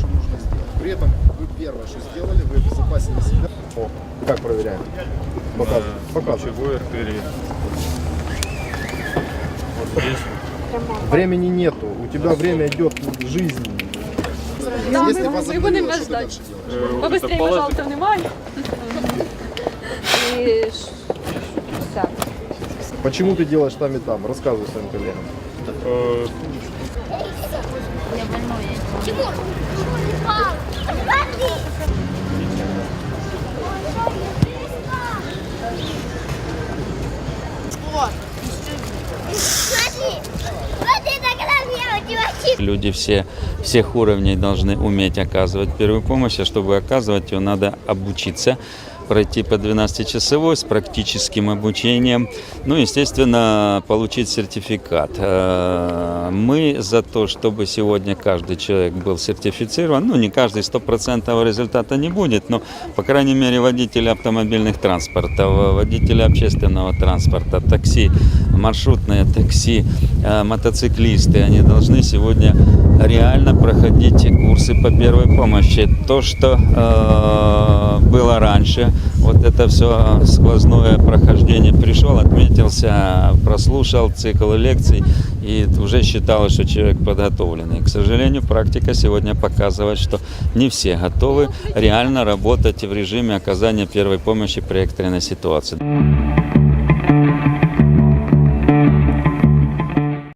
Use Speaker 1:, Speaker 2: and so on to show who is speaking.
Speaker 1: что нужно сделать. При этом вы первое, что сделали, вы обезопасили себя. О, как проверяем? Э, показывай. Показывай.
Speaker 2: Ключевой артерии. Вот здесь.
Speaker 1: Времени нету. У тебя время идет жизнь. Да, Если ми, ми будемо вас ждати. Э,
Speaker 2: Побыстрее, пожалуйста,
Speaker 3: внимание. И все.
Speaker 1: Почему ты делаешь там и там? Рассказывай своим коллегам.
Speaker 2: Э,
Speaker 4: Люди все, всех уровней должны уметь оказывать первую помощь, а чтобы оказывать ее, надо обучиться пройти по 12-часовой с практическим обучением, ну, естественно, получить сертификат. Э, Мы за то, чтобы сегодня каждый человек был сертифицирован, ну, не каждый стопроцентного результата не будет, но, по крайней мере, водители автомобильных транспортов, водители общественного транспорта, такси, маршрутные такси, э, мотоциклисты, они должны сегодня реально проходить курсы по первой помощи. То, что э, было раньше, вот это все сквозное прохождение, пришел, отметился, прослушал цикл лекций и уже считалось, что человек подготовленный. К сожалению, практика сегодня показывает, что не все готовы реально работать в режиме оказания первой помощи при экстренной ситуации.